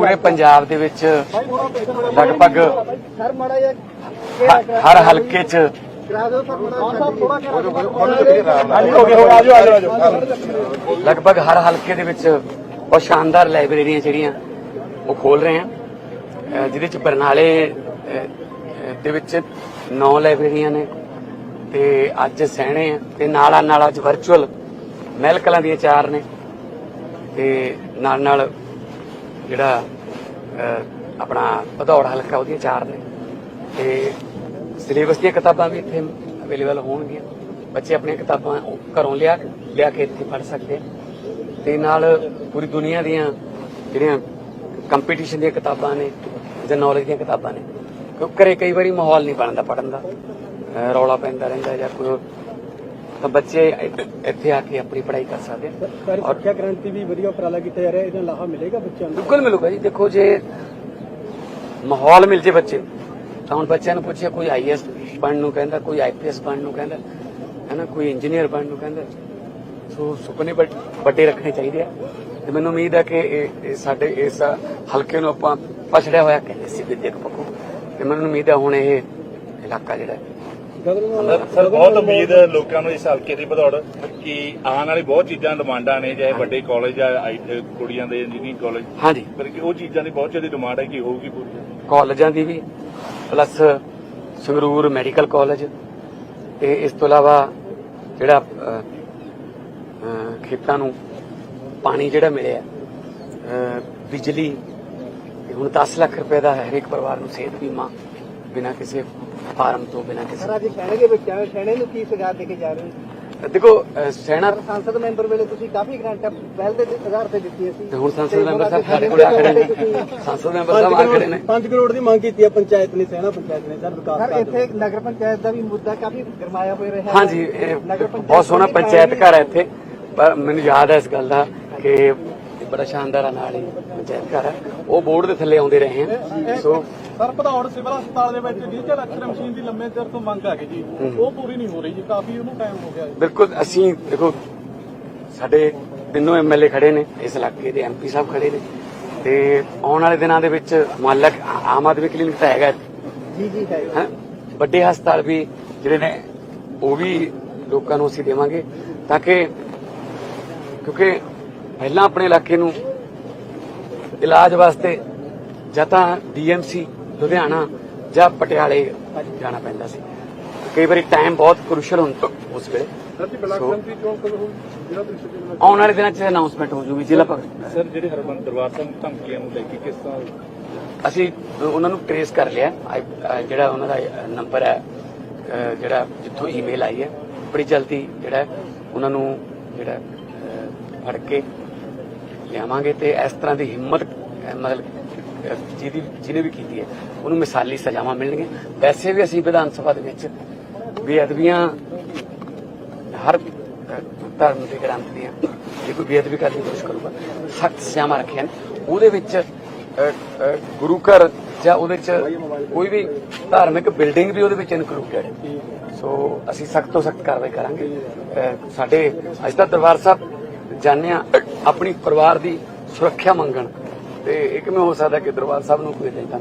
ਪੂਰੇ ਪੰਜਾਬ ਦੇ ਵਿੱਚ ਲਗਭਗ ਹਰ ਹਲਕੇ 'ਚ ਲਗਭਗ ਹਰ ਹਲਕੇ ਦੇ ਵਿੱਚ ਬਹੁਤ ਸ਼ਾਨਦਾਰ ਲਾਇਬ੍ਰੇਰੀਆਂ ਜਿਹੜੀਆਂ ਉਹ ਖੋਲ ਰਹੇ ਆ ਜਿਹਦੇ ਚ ਬਰਨਾਲੇ ਦੇ ਵਿੱਚ 9 ਲਾਇਬ੍ਰੇਰੀਆਂ ਨੇ ਤੇ ਅੱਜ ਸਹਿਣੇ ਆ ਤੇ ਨਾਲਾ ਨਾਲ ਅੱਜ ਵਰਚੁਅਲ ਮਹਿਲ ਕਲਾਂ ਦੀਆਂ ਚਾਰ ਨੇ ਤੇ ਨਾਲ ਨਾਲ ਜਿਹੜਾ ਆਪਣਾ ਭਦੌੜ ਹਲਕਾ ਉਹਦੀਆਂ ਚਾਰ ਨੇ। ਤੇ ਸਿਲੇਬਸ ਦੀਆਂ ਕਿਤਾਬਾਂ ਵੀ ਇੱਥੇ ਅਵੇਲੇਬਲ ਹੋਣਗੀਆਂ। ਬੱਚੇ ਆਪਣੀਆਂ ਕਿਤਾਬਾਂ ਉਹ ਘਰੋਂ ਲਿਆ ਲਿਆ ਕੇ ਇੱਥੇ ਪੜ੍ਹ ਸਕਦੇ ਆ। ਤੇ ਨਾਲ ਪੂਰੀ ਦੁਨੀਆ ਦੀਆਂ ਜਿਹੜੀਆਂ ਕੰਪੀਟੀਸ਼ਨ ਦੀਆਂ ਕਿਤਾਬਾਂ ਨੇ ਜਾਂ ਨੌਲੇਜ ਦੀਆਂ ਕਿਤਾਬਾਂ ਨੇ ਕਿਉਂਕਿ ਘਰੇ ਕਈ ਵਾਰੀ ਮਾਹੌਲ ਨਹੀਂ ਬਣਦਾ ਪੜਨ ਦਾ। ਰੌਲਾ ਪੈਂਦਾ ਰਹਿੰਦਾ ਜਾਂ ਕੋਈ ਤਾਂ ਬੱਚੇ ਇੱਥੇ- ਆ ਕੇ ਆਪਣੀ ਪੜ੍ਹਾਈ ਕਰ ਸਕਦੇ ਆ। ਸਰ ਸਿੱਖਿਆ ਕ੍ਰਾਂਤੀ ਵੀ ਵਧੀਆ ਉਪਰਾਲਾ ਕੀਤਾ ਜਾ ਰਿਹਾ ਇਹਦਾ ਲਾਹਾ ਮਿਲੇਗਾ ਬੱਚਿਆਂ ਨੂੰ? ਬਿਲਕੁਲ ਮਿਲੂਗਾ ਜੀ। ਦੇਖੋ ਜੇ ਮਾਹੌਲ ਮਿਲ ਜੇ ਬੱਚੇ ਤਾਂ ਹੁਣ ਬੱਚਿਆਂ ਨੂੰ ਪੁੱਛਿਆ ਕੋਈ ਆਈਐਸ ਬਣਨ ਨੂੰ ਕਹਿੰਦਾ ਕੋਈ ਆਈਪੀਐਸ ਬਣਨ ਨੂੰ ਕਹਿੰਦਾ ਹੈ ਨਾ ਕੋਈ ਇੰਜੀਨੀਅਰ ਬਣਨ ਨੂੰ ਕਹਿੰਦਾ ਸੋ ਸੁਪਨੇ ਵੱਡ- ਰੱਖਣੇ ਚਾਹੀਦੇ ਆ। ਤੇ ਮੈਨੂੰ ਉਮੀਦ ਹੈ ਕਿ ਸਾਡੇ ਇਸ ਹਲਕੇ ਨੂੰ ਆਪਾਂ ਪਛੜਿਆ ਹੋਇਆ ਕਹਿੰਦੇ ਸੀ ਵਿਦਿਅਕ ਪੱਖੋਂ ਤੇ ਮੈਨੂੰ ਉਮੀਦ ਹੈ ਹੁਣ ਇਹ ਇਲਾਕਾ ਜਿਹੜਾ ਸਰ ਬਹੁਤ ਉਮੀਦ ਹੈ ਲੋਕਾਂ ਨੂੰ ਇਸ ਹਲਕੇ ਦੀ ਬਦੌੜ ਕਿ ਆਉਣ ਵਾਲੀ ਬਹੁਤ ਚੀਜ਼ਾਂ ਡਿਮਾਂਡਾਂ ਨੇ ਚਾਹੇ ਵੱਡੇ ਕਾਲਜ ਆ ਕੁੜੀਆਂ ਦੇ ਇੰਜੀਨੀਅਰਿੰਗ ਕਾਲਜ ਹਾਂਜੀ। ਪਰ ਕਿ ਉਹ ਚੀਜ਼ਾਂ ਦੀ ਬਹੁਤ ਜ਼ਿਆਦਾ ਡਿਮਾਂਡ ਹੈ ਕਿ ਹੋਊਗੀ ਪੂਰੀ। ਕਾਲਜਾਂ ਦੀ ਵੀ ਪਲੱਸ ਸੰਗਰੂਰ ਮੈਡੀਕਲ ਕਾਲਜ। ਤੇ ਇਸ ਤੋਂ ਇਲਾਵਾ ਜਿਹੜਾ ਖੇਤਾਂ ਨੂੰ ਪਾਣੀ ਜਿਹੜਾ ਮਿਲਿਆ ਬਿਜਲੀ ਹੁਣ 10 ਲੱਖ ਰੁਪਏ ਦਾ ਹਰੇਕ ਪਰਿਵਾਰ ਨੂੰ ਸਿਹਤ ਬੀਮਾ ਬਿਨਾਂ ਕਿਸੇ ਫਾਰਮ ਤੋਂ ਬਿਨਾਂ ਸਰ ਕਿਸੇ ਅੱਜ ਕਹਿਣਗੇ ਬੱਚਿਆਂ ਸੈਣੇ ਨੂੰ ਕੀ ਸਗਾਤ ਦੇ ਕੇ ਜਾ ਰਹੇ ਹੋ? ਦੇਖੋ ਸੈਨਾ ਸਰ ਸੰਸਦ ਮੈਂਬਰ ਵੇਲੇ ਤੁਸੀਂ ਕਾਫੀ ਗ੍ਰਾਂਟਾਂ ਪਹਿਲ ਦੇ ਆਧਾਰ ਤੇ ਦਿੱਤੀਆਂ ਸੀ। ਤੇ ਹੁਣ ਸੰਸਦ ਮੈਂਬਰ ਸਾਹਿਬ ਸਾਡੇ ਕੋਲ ਆ ਖੜੇ ਨੇ। ਸੰਸਦ ਮੈਂਬਰ ਸਾਹਿਬ ਆ ਖੜੇ ਨੇ। 5 ਕਰੋੜ ਦੀ ਮੰਗ ਕੀਤੀ ਹੈ ਪੰਚਾਇਤ ਨੇ ਸੈਨਾ ਪੰਚਾਇਤ ਨੇ ਸਰ ਵਿਕਾਸ ਸਰ ਇੱਥੇ ਨਗਰ ਪੰਚਾਇਤ ਦਾ ਵੀ ਮੁੱਦਾ ਕਾਫੀ ਗਰਮਾਇਆ ਹੋਇਆ ਰਿਹਾ। ਹਾਂਜੀ ਇਹ ਬਹੁਤ ਸੋਹਣਾ ਪੰਚਾਇਤ ਘਰ ਹੈ ਇੱਥੇ। ਪਰ ਮੈਨੂੰ ਯਾਦ ਹੈ ਇਸ ਗੱਲ ਦਾ ਕਿ ਬੜਾ ਸ਼ਾਨਦਾਰ ਆ ਨਾਲ ਹੀ ਪੰਚਾਇਤ ਘਰ ਹੈ ਉਹ ਬੋਰਡ ਦੇ ਥੱਲੇ ਆਉਂਦੇ ਰਹੇ ਹਨ ਸੋ ਸਰ ਭਦੌੜ ਸਿਵਲ ਹਸਪਤਾਲ ਦੇ ਵਿੱਚ ਡਿਜੀਟਲ ਅਕਸ਼ਰ ਮਸ਼ੀਨ ਦੀ ਲੰਮੇ ਚਿਰ ਤੋਂ ਮੰਗ ਆ ਗਈ ਜੀ ਉਹ ਪੂਰੀ ਨਹੀਂ ਹੋ ਰਹੀ ਜੀ ਕਾਫੀ ਉਹਨੂੰ ਟਾਈਮ ਹੋ ਗਿਆ ਜੀ। ਬਿਲਕੁਲ ਅਸੀਂ ਦੇਖੋ ਸਾਡੇ ਤਿੰਨੋਂ ਐਮਐਲਏ ਖੜੇ ਨੇ ਇਸ ਇਲਾਕੇ ਦੇ ਐਮਪੀ ਸਾਹਿਬ ਖੜੇ ਨੇ ਤੇ ਆਉਣ ਵਾਲੇ ਦਿਨਾਂ ਦੇ ਵਿੱਚ ਮੁਹੱਲਕ ਆਮ ਆਦਮੀ ਕਲੀਨਿਕ ਤਾਂ ਹੈਗਾ। ਜੀ ਜੀ ਹੈਂ। ਵੱਡੇ ਹਸਪਤਾਲ ਵੀ ਜਿਹੜੇ ਨੇ ਉਹ ਵੀ ਲੋਕਾਂ ਨੂੰ ਅਸੀਂ ਦੇਵਾਂਗੇ ਤਾਂ ਕਿ ਕਿਉਂਕਿ ਪਹਿਲਾਂ ਆਪਣੇ ਇਲਾਕੇ ਨੂੰ ਇਲਾਜ ਵਾਸਤੇ ਜਾਂ ਤਾਂ ਡੀਐਮਸੀ ਲੁਧਿਆਣਾ ਜਾਂ ਪਟਿਆਲੇ ਜਾਣਾ ਪੈਂਦਾ ਸੀ। ਕਈ ਵਾਰੀ ਟਾਈਮ ਬਹੁਤ ਕ੍ਰੂਸ਼ਲ ਹੁੰਦਾ ਉਸ ਵੇਲੇ। ਸਰ ਜੀ ਬਲਾਕ ਸੋ- ਸੰਮਤੀ ਚੋਣ ਕਦੋਂ ਹੋਊ? ਜਿਹੜਾ ਤੁਸੀਂ ਆਉਣ ਵਾਲੇ ਦਿਨਾਂ 'ਚ ਅਨਾਉਂਸਮੈਂਟ ਹੋ ਜੂਗੀ ਜ਼ਿਲ੍ਹਾ ਭਗਤ ਸਰ ਜਿਹੜੇ ਹਰਮਨ ਦਰਬਾਰ ਸਾਹਿਬ ਧਮਕੀਆਂ ਨੂੰ ਲੈ ਕੇ ਕਿਸ ਤਰ੍ਹਾਂ ਅਸੀਂ ਉਹਨਾਂ ਨੂੰ ਟਰੇਸ ਕਰ ਲਿਆ। ਜਿਹੜਾ ਉਹਨਾਂ ਦਾ ਨੰਬਰ ਹੈ ਜਿਹੜਾ ਜਿੱਥੋਂ ਈਮੇਲ ਆਈ ਹੈ ਬੜੀ ਜਲਦੀ ਜਿਹੜਾ ਉਹਨਾਂ ਨੂੰ ਜਿਹੜਾ ਫੜ ਕੇ ਲਿਆਵਾਂਗੇ ਤੇ ਇਸ ਤਰ੍ਹਾਂ ਦੀ ਹਿੰਮਤ ਮਤਲਬ ਜਿਹਦੀ ਜਿਹਨੇ ਵੀ ਕੀਤੀ ਹੈ, ਉਹਨੂੰ ਮਿਸਾਲੀ ਸਜ਼ਾਵਾਂ ਮਿਲਣਗੀਆਂ। ਵੈਸੇ ਵੀ ਅਸੀਂ ਵਿਧਾਨ ਸਭਾ ਦੇ ਵਿੱਚ ਬੇਅਦਬੀਆਂ ਹਰ ਧਰਮ ਦੇ ਗ੍ਰੰਥ ਦੀਆਂ, ਜੇ ਕੋਈ ਬੇਅਦਬੀ ਕਰਨ ਦੀ ਕੋਸ਼ਿਸ਼ ਕਰੂਗਾ, ਸਖਤ ਸਜ਼ਾਵਾਂ ਰੱਖੀਆਂ ਨੇ। ਉਹਦੇ ਵਿੱਚ ਗੁਰੂ ਘਰ ਜਾਂ ਉਹਦੇ ਚ ਕੋਈ ਵੀ ਧਾਰਮਿਕ ਬਿਲਡਿੰਗ ਵੀ ਉਹਦੇ ਵਿੱਚ ਇਨਕਲੂਡਡ ਹੈ। ਸੋ ਅਸੀਂ ਸਖਤ ਤੋਂ ਸਖਤ ਕਾਰਵਾਈ ਕਰਾਂਗੇ। ਸਾਡੇ, ਅੱਜ ਤਾਂ ਦਰਬਾਰ ਸਾਹਿਬ ਜਾਂਦੇ ਹਾਂ, ਆਪਣੀ ਪਰਿਵਾਰ ਦੀ ਸੁਰੱਖਿਆ ਮੰਗਣ। ਤੇ ਇੱਕ ਮੈਂ ਹੋ ਸਕਦਾ ਕਿ ਦਰਬਾਰ ਸਾਹਿਬ ਨੂੰ ਕੋਈ ਇਦਾਂ